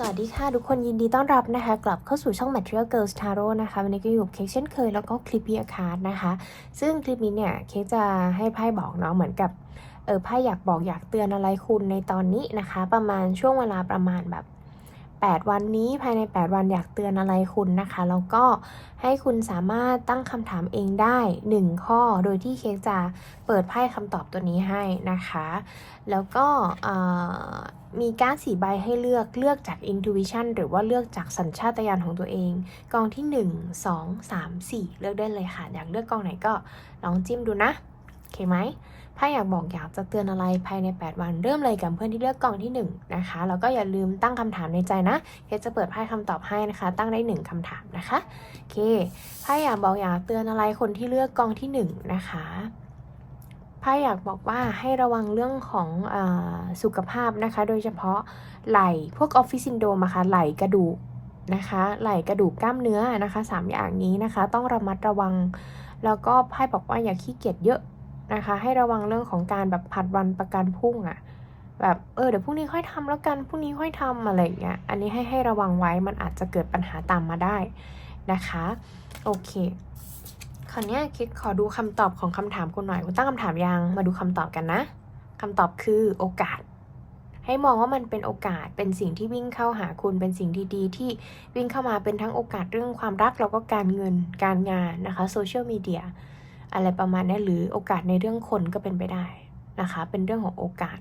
สวัสดีค่ะ ทุกคนยินดีต้อนรับนะคะ กลับเข้าสู่ช่อง Material Girls Tarot นะคะ วันนี้ก็อยู่เค้กเช่นเคยแล้วก็คลิปเบียคาร์ดนะคะ ซึ่งคลิปนี้เนี่ยเค้กจะให้ไพ่บอกเนาะเหมือนกับเออไพ่อยากบอกอยากเตือนอะไรคุณในตอนนี้นะคะ ประมาณช่วงเวลาประมาณแบบ 8 วันนี้ภายใน 8 วันอยากเตือนอะไรคุณนะคะ แล้วก็ให้คุณสามารถตั้งคำถามเองได้ 1 ข้อโดยที่เค้กจะเปิดไพ่คำตอบตัวนี้ให้นะคะ แล้วก็มีการ์ดสีใบให้เลือกเลือกจาก intuition หรือว่าเลือกจากสัญชาตญาณของตัวเอง กองที่ 1 2 3 4 เลือกได้เลยค่ะ อยากเลือกกองไหนก็ลองจิ้มดูนะ โอเคไหม ถ้าอยากบอกอยากจะเตือนอะไรภายใน 8 วัน เริ่มเลยกับเพื่อนที่เลือกกองที่ 1 นะคะ แล้วก็อย่าลืมตั้งคำถามในใจนะเคสจะเปิดไพ่คำตอบให้นะคะ ตั้งได้ 1คำถามนะคะโอเคถ้าอยากบอกอยากเตือนอะไรคนที่เลือกกองที่ 1 นะคะไพ่อยากบอกว่าให้ระวังเรื่องของอสุขภาพนะคะ โดยเฉพาะไหล่พวกออฟฟิศซินโดมอะคะ่ะไหล่กระดูกนะคะ ไหล่กระดูกกล้ามเนื้อนะคะสามอย่างนี้นะคะ ต้องระมัดระวัง แล้วก็ไพ่บอกว่าอย่าขี้เกียจเยอะ นะคะ ให้ระวังเรื่องของการแบบผัดวันประกันพรุ่งอะแบบเออเดี๋ยวพรุ่งนี้ค่อยทำแล้วกันพรุ่งนี้ค่อยทำอะไรอย่างเงี้ยอันนี้ให้ให้ระวังไว้มันอาจจะเกิดปัญหาตามมาได้นะคะโอเคคราวนี้คิดขอดูคำตอบของคำถามคุณหน่อยคุณตั้งคำถามยังมาดูคำตอบกันนะคำตอบคือโอกาส ให้มองว่ามันเป็นโอกาสเป็นสิ่งที่วิ่งเข้าหาคุณเป็นสิ่งดีๆที่วิ่งเข้ามาเป็นทั้งโอกาสเรื่องความรักแล้วก็การเงินการงานนะคะโซเชียลมีเดีย อะไรประมาณนี้หรือโอกาสในเรื่องคนก็เป็นไปได้นะคะ เป็นเรื่องของโอกาส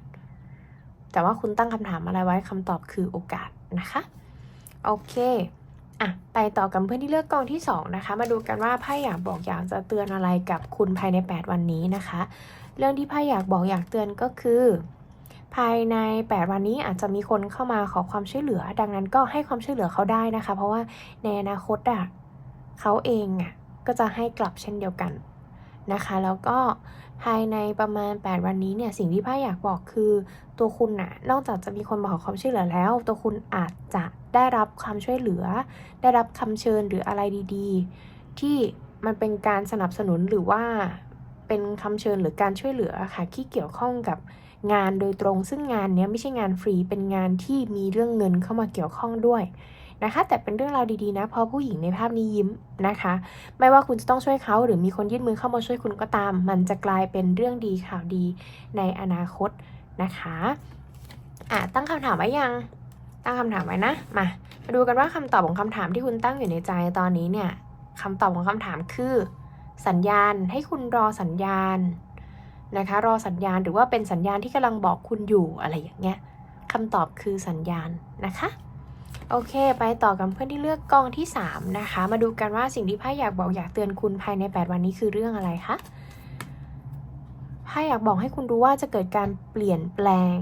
แต่ว่าคุณตั้งคำถามอะไรไว้คำตอบคือโอกาสนะคะ โอเคอะไปต่อกับเพื่อนที่เลือกกองที่ 2 นะคะ มาดูกันว่าไพ่อยากบอกอยากจะเตือนอะไรกับคุณภายใน 8 วันนี้นะคะ เรื่องที่ไพ่อยากบอกอยากเตือนก็คือ ภายใน 8 วันนี้อาจจะมีคนเข้ามาขอความช่วยเหลือ ดังนั้นก็ให้ความช่วยเหลือเขาได้นะคะ เพราะว่าในอนาคตอะเขาเองอะก็จะให้กลับเช่นเดียวกัน นะคะ แล้วก็ภายในประมาณ 8 วันนี้เนี่ยสิ่งที่ไพ่อยากบอกคือตัวคุณน่ะนอกจากจะมีคนมาขอความช่วยเหลือแล้ว ตัวคุณอาจจะได้รับความช่วยเหลือ ได้รับคำเชิญหรืออะไรดีๆ ที่มันเป็นการสนับสนุนหรือว่าเป็นคำเชิญหรือการช่วยเหลือค่ะที่เกี่ยวข้องกับงานโดยตรง ซึ่งงานเนี้ยไม่ใช่งานฟรีเป็นงานที่มีเรื่องเงินเข้ามาเกี่ยวข้องด้วย นะคะ แต่เป็นเรื่องราวดีๆนะเพราะผู้หญิงในภาพนี้ยิ้มนะคะ ไม่ว่าคุณจะต้องช่วยเขาหรือมีคนยื่นมือเข้ามาช่วยคุณก็ตาม มันจะกลายเป็นเรื่องดีข่าวดีในอนาคตนะคะอะตั้งคำถามไว้ยังตั้งคำถามไว้นะ มา มาดูกันว่าคำตอบของคำถามที่คุณตั้งอยู่ในใจตอนนี้เนี่ยคำตอบของคำถามคือ สัญญาณให้คุณรอสัญญาณนะคะ รอสัญญาณหรือว่าเป็นสัญญาณที่กำลังบอกคุณอยู่อะไรอย่างเงี้ยคำตอบคือสัญญาณนะคะ โอเค ไปต่อกับเพื่อนที่เลือกกองที่ 3 นะคะ มาดูกันว่าสิ่งที่ไพ่อยากบอกอยากเตือนคุณภายใน 8 วันนี้คือเรื่องอะไรคะไพ่อยากบอกให้คุณรู้ว่าจะเกิดการเปลี่ยนแปลง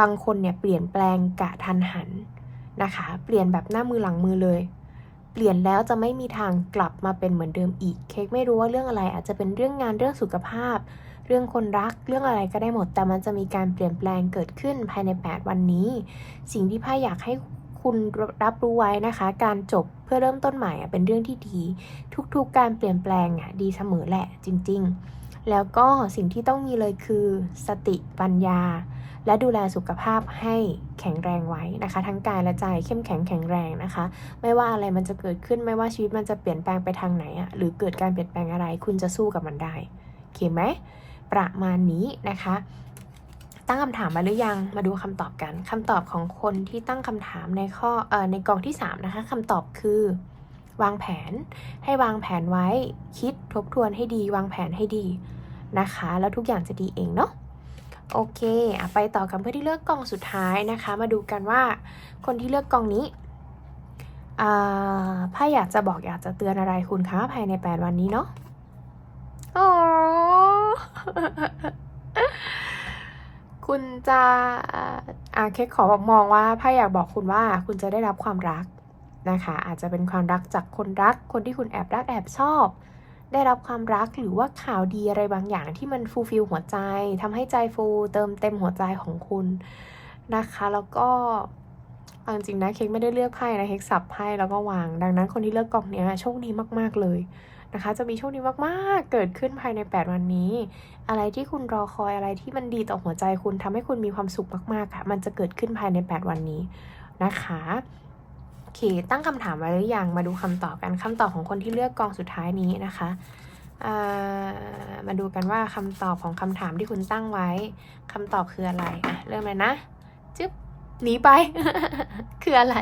บางคนเนี่ยเปลี่ยนแปลงกะทันหันนะคะ เปลี่ยนแบบหน้ามือหลังมือเลย เปลี่ยนแล้วจะไม่มีทางกลับมาเป็นเหมือนเดิมอีก เค้กไม่รู้ว่าเรื่องอะไรอาจจะเป็นเรื่องงานเรื่องสุขภาพ เรื่องคนรักเรื่องอะไรก็ได้หมด แต่มันจะมีการเปลี่ยนแปลงเกิดขึ้นภายใน 8 วันนี้ สิ่งที่ไพ่อยากให้ คุณรับรู้ไว้นะคะ การจบเพื่อเริ่มต้นใหม่เป็นเรื่องที่ดี ทุกๆการเปลี่ยนแปลงอะดีเสมอแหละจริง ๆ แล้วก็สิ่งที่ต้องมีเลยคือสติปัญญา และดูแลสุขภาพให้แข็งแรงไว้นะคะ ทั้งกายและใจเข้มแข็งแข็งแรงนะคะ ไม่ว่าอะไรมันจะเกิดขึ้นไม่ว่าชีวิตมันจะเปลี่ยนแปลงไปทางไหนอะหรือเกิดการเปลี่ยนแปลงอะไร คุณจะสู้กับมันได้โอเคไหมประมาณนี้นะคะ ตั้งคำถามมาหรือยังมาดูคำตอบกันคำตอบของคนที่ตั้งคำถามในข้อเอ่อในกองที่3นะคะคำตอบคือ วางแผนให้วางแผนไว้คิดทบทวนให้ดี วางแผนให้ดีนะคะ แล้วทุกอย่างจะดีเองเนาะโอเคอไปต่อกันเพื่อที่เลือกกองสุดท้ายนะคะ มาดูกันว่า คนที่เลือกกองนี้อ่าไพ่อยากจะบอกอยากจะเตือนอะไรคุณคะภายใน 8 วันนี้เนาะอ๋อ คุณจะอ่าเค้กขอบอกมองว่าไพ่อยากบอกคุณว่าคุณจะได้รับความรักนะคะ อาจจะเป็นความรักจากคนรัก คนที่คุณแอบรักแอบชอบ ได้รับความรักหรือว่าข่าวดีอะไรบางอย่างที่มันฟูลฟิลหัวใจทำให้ใจฟูเติมเต็มหัวใจของคุณนะคะ แล้วก็เอาจริงๆนะเค้กไม่ได้เลือกไพ่นะเค้กสับไพ่แล้วก็วาง ดังนั้นคนที่เลือกกล่องเนี้ยโชคดีมากๆเลย นะคะ จะมีโชคดีมากๆ เกิดขึ้นภายใน 8 วันนี้ อะไรที่คุณรอคอยอะไรที่มันดีต่อหัวใจคุณทำให้คุณมีความสุขมากๆค่ะมันจะเกิดขึ้นภายใน 8 วันนี้นะคะโอเคตั้งคำถามไว้หรือยังมาดูคำตอบกันคำตอบของคนที่เลือกกองสุดท้ายนี้นะคะมาดูกันว่าคำตอบของคำถามที่คุณตั้งไว้คำตอบคืออะไรอะเริ่มเลยนะจึ๊บ หนีไป คืออะไร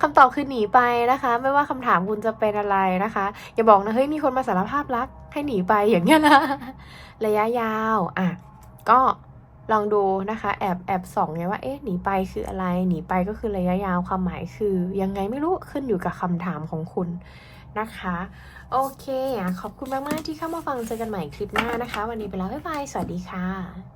คำตอบคือหนีไปนะคะ ไม่ว่าคำถามคุณจะเป็นอะไรนะคะ อย่าบอกนะเฮ้ยมีคนมาสารภาพรัก ให้หนีไปอย่างเงี้ยนะระยะยาวอะก็ลองดูนะคะ แอบแอบส่องไงว่าเอ๊ะหนีไปคืออะไรหนีไปก็คือระยะยาวความหมายคือ ยังไงไม่รู้ขึ้นอยู่กับคำถามของคุณนะคะ โอเคอะขอบคุณมาก ๆ ที่เข้ามาฟังเจอกันใหม่คลิปหน้านะคะ วันนี้ไปแล้วบ๊ายบายสวัสดีค่ะ